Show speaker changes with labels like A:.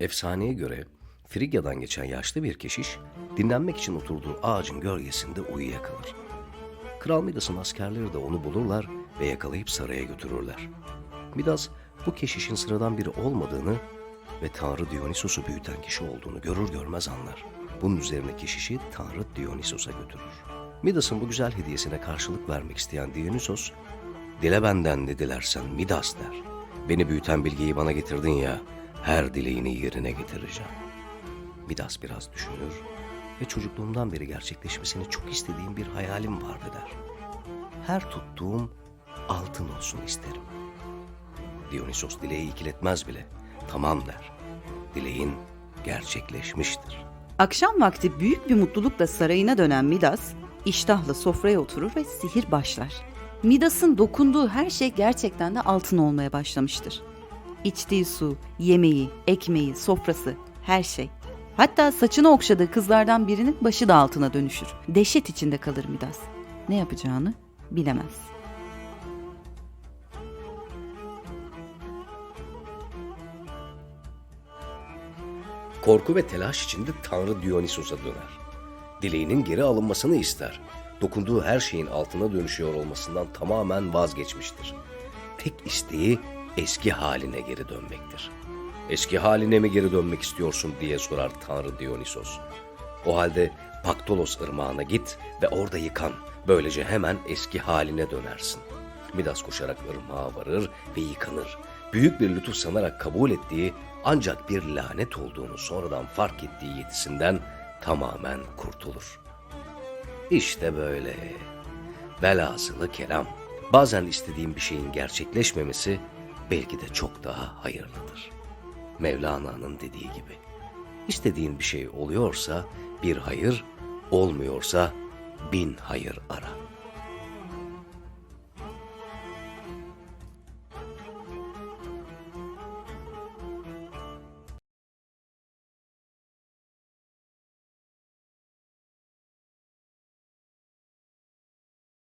A: Efsaneye göre Frigya'dan geçen yaşlı bir keşiş dinlenmek için oturduğu ağacın gölgesinde uyuyakalır. Kral Midas'ın askerleri de onu bulurlar ve yakalayıp saraya götürürler. Midas bu keşişin sıradan biri olmadığını ve Tanrı Dionysos'u büyüten kişi olduğunu görür görmez anlar. Bunun üzerine keşişi Tanrı Dionysos'a götürür. Midas'ın bu güzel hediyesine karşılık vermek isteyen Dionysos, Dile benden ne dilersen Midas der. Beni büyüten bilgiyi bana getirdin ya, her dileğini yerine getireceğim. Midas biraz düşünür ve çocukluğumdan beri gerçekleşmesini çok istediğim bir hayalim vardı der. Her tuttuğum altın olsun isterim. Dionysos dileği ikiletmez bile. Tamam der. Dileğin gerçekleşmiştir.
B: Akşam vakti büyük bir mutlulukla sarayına dönen Midas, iştahla sofraya oturur ve sihir başlar. Midas'ın dokunduğu her şey gerçekten de altın olmaya başlamıştır. İçtiği su, yemeği, ekmeği, sofrası, her şey. Hatta saçını okşadığı kızlardan birinin başı da altına dönüşür. Dehşet içinde kalır Midas. Ne yapacağını bilemez.
A: Korku ve telaş içinde Tanrı Dionysos'a döner. Dileğinin geri alınmasını ister. Dokunduğu her şeyin altına dönüşüyor olmasından tamamen vazgeçmiştir. Tek isteği eski haline geri dönmektir. Eski haline mi geri dönmek istiyorsun diye sorar Tanrı Dionysos. O halde Paktolos ırmağına git ve orada yıkan. Böylece hemen eski haline dönersin. Midas koşarak ırmağa varır ve yıkanır. Büyük bir lütuf sanarak kabul ettiği ancak bir lanet olduğunu sonradan fark ettiği yetisinden tamamen kurtulur. İşte böyle. Velhasılı kelam. Bazen istediğim bir şeyin gerçekleşmemesi belki de çok daha hayırlıdır. Mevlana'nın dediği gibi. İstediğin bir şey oluyorsa bir hayır, olmuyorsa bin hayır ara.